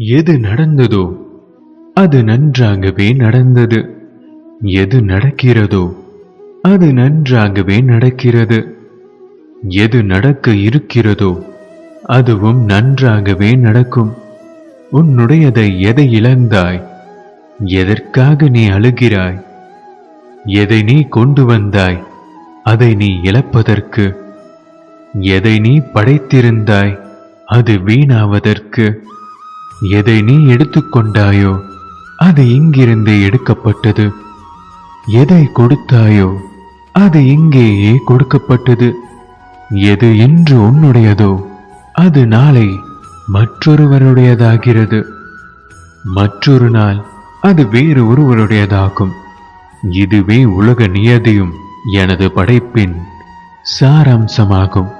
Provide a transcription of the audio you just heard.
எது நடந்ததோ அது நன்றாகவே நடந்தது. எது நடக்கிறதோ அது நன்றாகவே நடக்கிறது. எது நடக்க இருக்கிறதோ அதுவும் நன்றாகவே நடக்கும். உன்னுடையதை எதை இழந்தாய்? எதற்காக நீ அழுகிறாய்? எதை நீ கொண்டு வந்தாய்? அதை நீ இழப்பதற்கு. எதை நீ படைத்திருந்தாய்? அது வீணாவதற்கு. எதை நீ எடுத்துக்கொண்டாயோ அது இங்கிருந்தே எடுக்கப்பட்டது. எதை கொடுத்தாயோ அது இங்கேயே கொடுக்கப்பட்டது. எது இன்று உன்னுடையதோ அது நாளை மற்றொருவருடையதாகிறது. மற்றொரு நாள் அது வேறு ஒருவருடையதாகும். இதுவே உலக நியதியும் எனது படைப்பின் சாராம்சமாகும்.